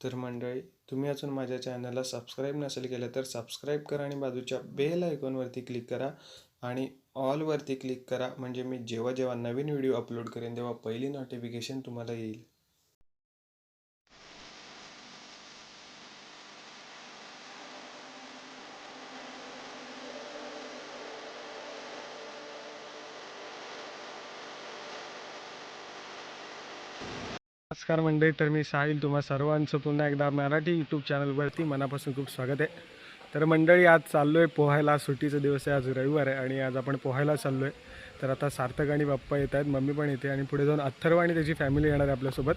तर मंडळी तुम्ही अजून माझ्या चॅनलला सबस्क्राईब नसेल केलं तर सबस्क्राईब करा आणि बाजूच्या बेल आयकॉनवरती क्लिक करा आणि ऑलवरती क्लिक करा. म्हणजे मी जेव्हा जेव्हा नवीन व्हिडिओ अपलोड करेन तेव्हा पहिली नोटिफिकेशन तुम्हाला येईल. नमस्कार मंडळी तर मी साहिल तुम्हा सर्वांचं पुन्हा एकदा मराठी यूट्यूब चॅनलवरती मनापासून खूप स्वागत आहे. तर मंडळी आज चाललो आहे पोहायला. सुट्टीचा दिवस आहे आज रविवार आहे आणि आज आपण पोहायला चाललो आहे तर आता सार्थक आणि बाप्पा येत आहेत मम्मी पण येते आणि पुढे जाऊन अथर्व आणि त्याची फॅमिली येणार आहे आपल्यासोबत.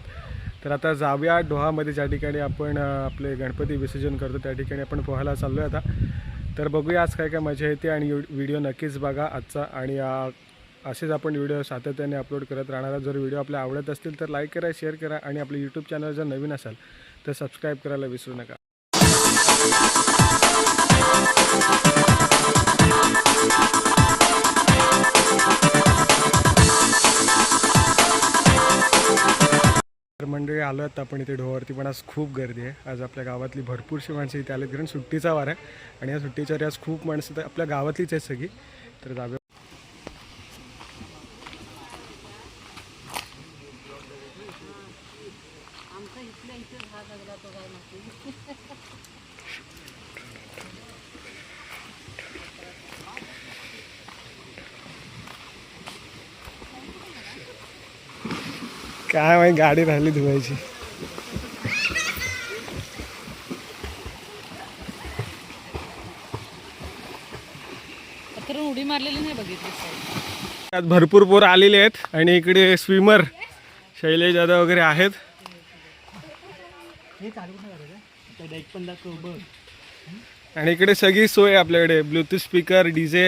तर आता जाऊया डोहामध्ये ज्या ठिकाणी आपण आपले गणपती विसर्जन करतो त्या ठिकाणी आपण पोहायला चाललो आहे आता. तर बघूया आज काय काय मजा येते आणि व्हिडिओ नक्कीच बघा आजचा आणि असेच आपण व्हिडिओ सातत्याने अपलोड करत राहणार जर व्हिडिओ आपल्या आवडत असतील तर लाईक करा शेअर करा आणि आपलं यूट्यूब चॅनल जर नवीन असाल तर सबस्क्राईब करायला विसरू नका. मंडळी आलो आहेत आपण इथे ढोवरती पण आज खूप गर्दी आहे. आज आपल्या गावातली भरपूरशी माणसं इथे आलेत. कारण सुट्टीचा वार आहे आणि या सुट्टीच्या वेळी आज खूप माणसं तर आपल्या गावातलीच आहेत सगळी. तर जाऊया. काय माहिती गाडी राहिली धुवायची. उडी मारलेली नाही बघितली आज भरपूर पोरं आलेले आहेत आणि इकडे स्विमर शैलेश दादा वगैरे आहेत. आणि इकडे सगळी सोय आपल्याकडे ब्लूटूथ स्पीकर डीजे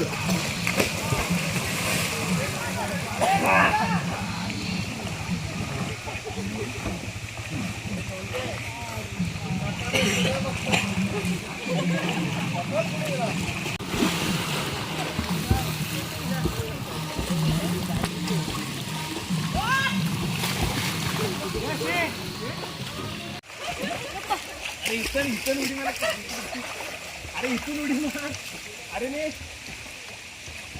आता टाके प्रथम तिथंच पड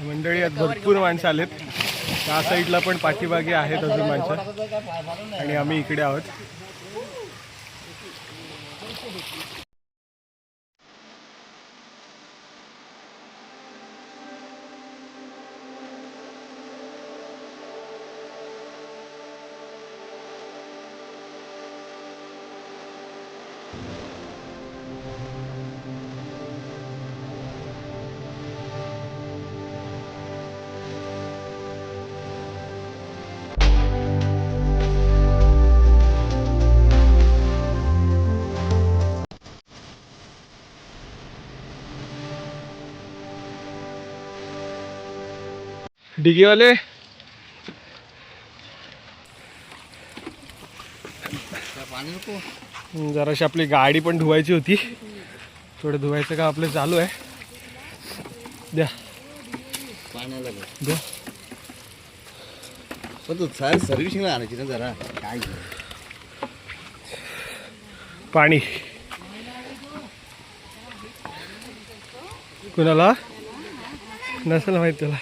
मंडळी आहेत भरपूर माणसं आलेत. त्या साईडला पण पाठीमागे आहेत अजून माणसं. आणि आम्ही इकडे आहोत. डिगीवाले. जराशी आपली गाडी पण धुवायची होती. थोडं धुवायचं का आपलं चालू आहे. द्या. द्या. पण तू सर सर्व्हिसिंगला आणायची ना जरा. काय? पाणी. कुणाला? नसेल माहीत तुला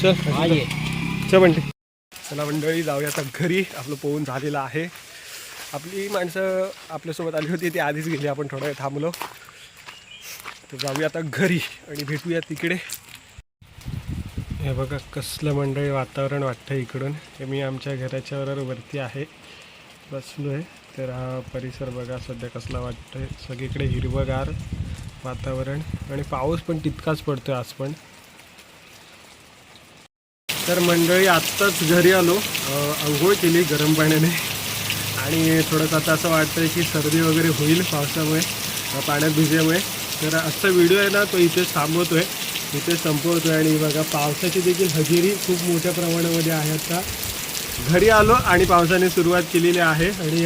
चल चल म्हणते चला मंडळी जाऊया आता घरी. आपलं पोहून झालेलं आहे. आपली माणसं आपल्यासोबत आली होती ती आधीच गेली. आपण थोडा वेळ थांबलो. तर जाऊया आता घरी आणि भेटूया तिकडे. हे बघा कसलं मंडळी वातावरण वाटतं इकडून. हे मी आमच्या घराच्या वर वरती आहे. बसलो आहे तर हा परिसर बघा सध्या कसला वाटतोय. सगळीकडे हिरवगार वातावरण आणि पाऊस पण तितकाच पडतोय आज पण. तर मंडळी आत्ताच घरी आलो. आंघोळ केली गरम पाण्याने. आणि थोडंसं आता असं वाटतं की सर्दी वगैरे होईल पावसामुळे पाण्यात भिजल्यामुळे तर आजचा व्हिडिओ आहे ना तो इथेच आहे इथे आहे आणि बघा पावसाची देखील हजेरी खूप मोठ्या प्रमाणामध्ये आहे आता. घरी आलो आणि पावसाने सुरुवात केलेली आहे आणि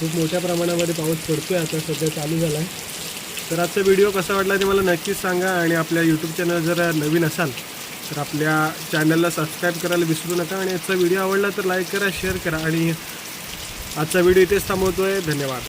खूप मोठ्या प्रमाणामध्ये पाऊस पडतो आहे आता सध्या चालू झाला आहे तर आजचा व्हिडिओ कसा वाटला ते मला नक्कीच सांगा आणि आपल्या यूट्यूब चॅनल जर नवीन असाल तर आपल्या चॅनलला सबस्क्राईब करायला विसरू नका. आणि आजचा व्हिडिओ आवडला तर लाईक करा शेअर करा आणि आजचा व्हिडिओ इथेच थांबवतोय. धन्यवाद.